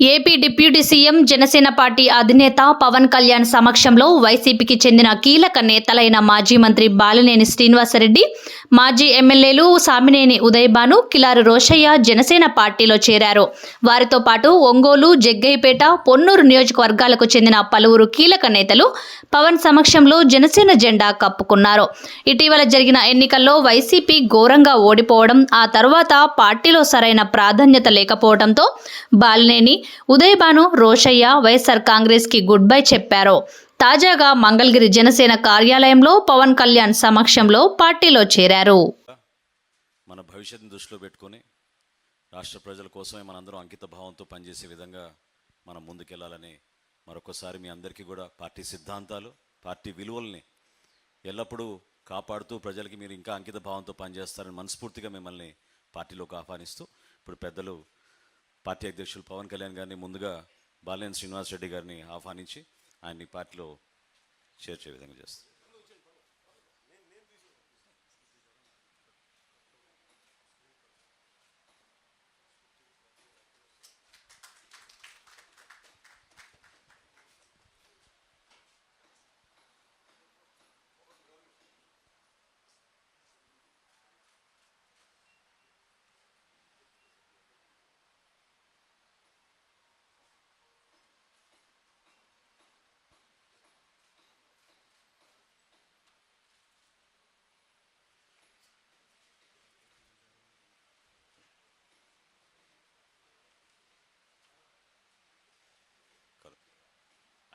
AP deputy CM Janasena party అధినేత పవన్ కళ్యాణ్ సమక్షంలో వైసీపీకి చెందిన కీలక నేతలైన మాజీ మంత్రి బాలినేని శ్రీనివాసరెడ్డి మాజీ ఎమ్మెల్యేలు సామినేని ఉదయభాను కిలారు రోషయ్య జనసేన పార్టీలో చేరారు. వారితో పాటు ఒంగోలు జగ్గయ్యపేట పొన్నూరు నియోజకవర్గాలకు చెందిన పలువురు కీలక నేతలు పవన్ సమక్షంలో జనసేన జెండా కప్పుకున్నారు. ఇటీవల జరిగిన ఎన్నికల్లో వైసీపీ ఘోరంగా ఓడిపోవడం ఆ తర్వాత పార్టీలో సరైన ప్రాధాన్యత లేకపోవడంతో బాలినేని ఉదయభాను రోషయ్య వైఎస్ఆర్ కాంగ్రెస్కి గుడ్ బై చెప్పారు. తాజాగా మంగళగిరి జనసేన కార్యాలయంలో పవన్ కళ్యాణ్ సమక్షంలో పార్టీలో చేరారు. మన భవిష్యత్తును దృష్టిలో పెట్టుకొని రాష్ట్ర ప్రజల కోసమే మనందరం అంకిత భావంతో పనిచేసే విధంగా మనం ముందుకెళ్ళాలని మరొకసారి మీ అందరికీ కూడా పార్టీ సిద్ధాంతాలు పార్టీ విలువల్ని ఎల్లప్పుడూ కాపాడుతూ ప్రజలకి మీరు ఇంకా అంకిత భావంతో పనిచేస్తారని మనస్ఫూర్తిగా మిమ్మల్ని పార్టీలోకి ఆహ్వానిస్తూ ఇప్పుడు పెద్దలు పార్టీ అధ్యక్షులు పవన్ కళ్యాణ్ గారిని ముందుగా బాలినేని శ్రీనివాస్ రెడ్డి గారిని ఆహ్వానించి ఆయన్ని పార్టీలో చేర్చే విధంగా చేస్తారు.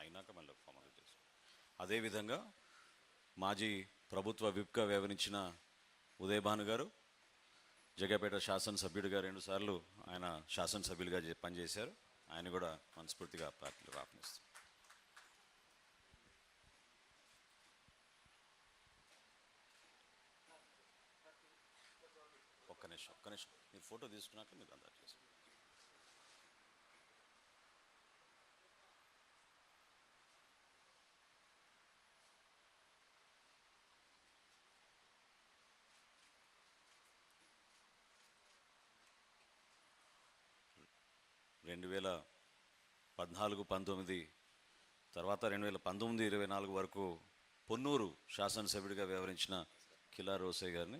అయినాక మళ్ళీ ఫార్మల్ అదేవిధంగా మాజీ ప్రభుత్వ విప్గా వ్యవహరించిన ఉదయభాను గారు జగపేట శాసనసభ్యుడిగా రెండుసార్లు ఆయన శాసనసభ్యులుగా పనిచేశారు. ఆయన కూడా మనస్ఫూర్తిగా పార్టీలో ఆహ్వానిస్తాం ఒక్క నిమిషం ఒక్క నిమిషం. మీరు ఫోటో తీసుకున్నాక మీరు అందా చేసుకోండి. రెండు వేల పద్నాలుగు పంతొమ్మిది తర్వాత రెండు వేల పంతొమ్మిది ఇరవై నాలుగు వరకు పొన్నూరు శాసనసభ్యుడిగా వ్యవహరించిన కిలా రోసే గారిని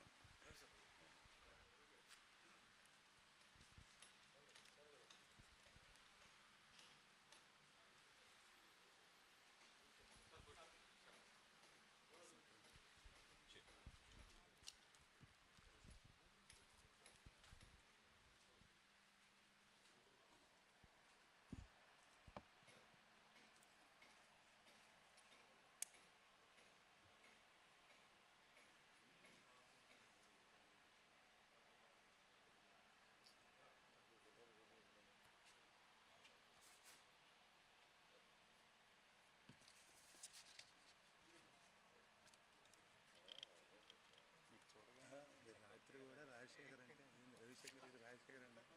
രാജശേഖരൻ രവിശങ്കർ രാജശേഖരൻ ഉണ്ട്.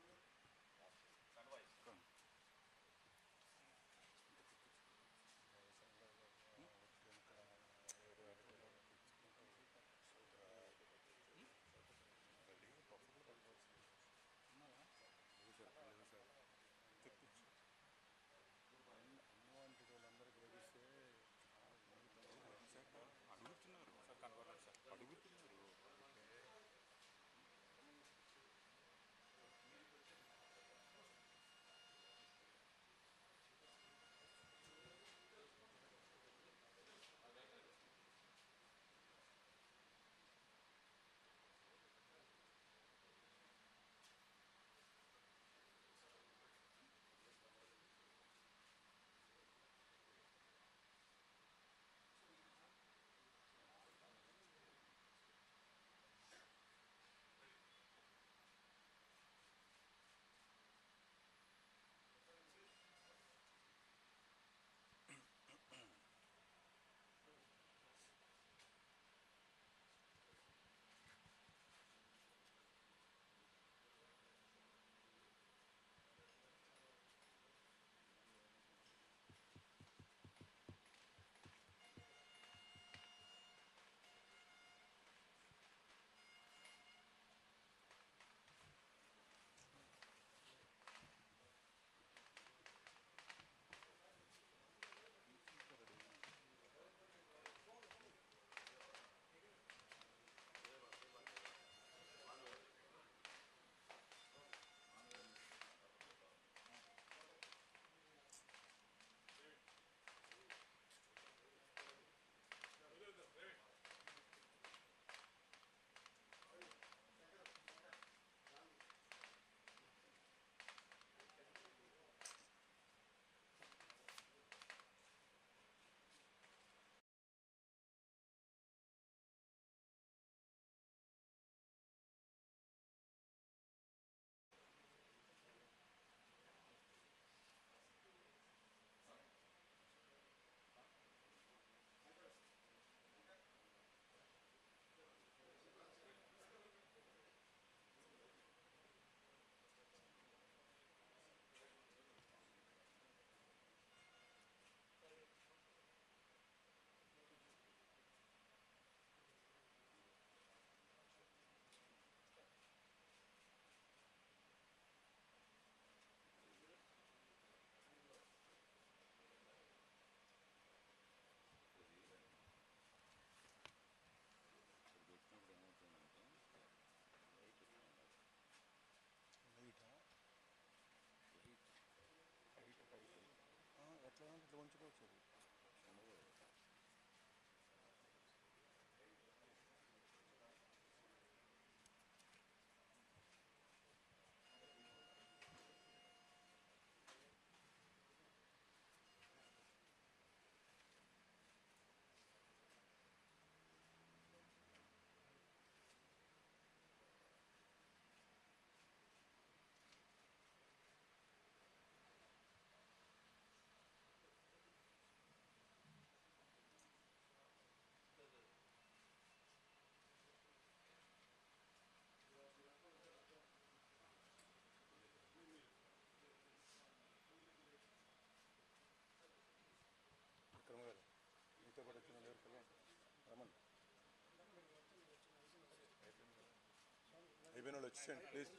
వచ్చేయండి ప్లీజ్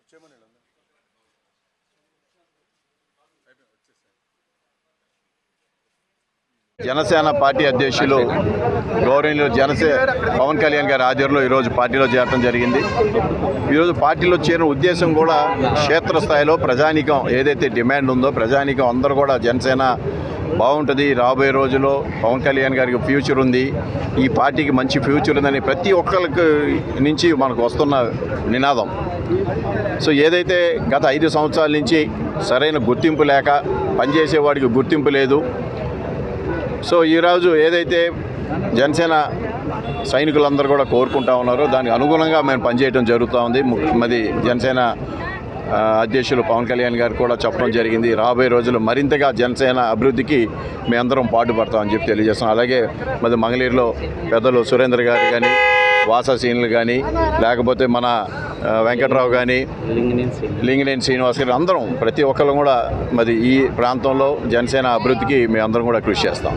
వచ్చేయమని జనసేన పార్టీ అధ్యక్షులు గౌరవనీయులు జనసేన పవన్ కళ్యాణ్ గారి ఆధ్వర్యంలో ఈరోజు పార్టీలో చేరడం జరిగింది. ఈరోజు పార్టీలో చేరిన ఉద్దేశం కూడా క్షేత్రస్థాయిలో ప్రజానీకం ఏదైతే డిమాండ్ ఉందో ప్రజానీకం అందరూ కూడా జనసేన బాగుంటుంది. రాబోయే రోజుల్లో పవన్ కళ్యాణ్ గారికి ఫ్యూచర్ ఉంది. ఈ పార్టీకి మంచి ఫ్యూచర్ ఉందని ప్రతి ఒక్కరికి నుంచి మనకు వస్తున్న నినాదం. సో ఏదైతే గత ఐదు సంవత్సరాల నుంచి సరైన గుర్తింపు లేక పనిచేసేవాడికి గుర్తింపు లేదు. సో ఈరోజు ఏదైతే జనసేన సైనికులందరూ కూడా కోరుకుంటా ఉన్నారో దానికి అనుగుణంగా మేము పనిచేయడం జరుగుతూ ఉంది. మరి జనసేన అధ్యక్షులు పవన్ కళ్యాణ్ గారు కూడా చెప్పడం జరిగింది. రాబోయే రోజులు మరింతగా జనసేన అభివృద్ధికి మేమందరం పాటుపడతామని చెప్పి తెలియజేస్తాం అలాగే మరి మంగళీరులో పెద్దలు సురేంద్ర గారు కానీ వాససీనులు కానీ లేకపోతే మన వెంకట్రావు కానీ లింగినేని శ్రీనివాస్ గారు అందరం ప్రతి ఒక్కరు కూడా మరి ఈ ప్రాంతంలో జనసేన అభివృద్ధికి మేము అందరం కూడా కృషి చేస్తాం.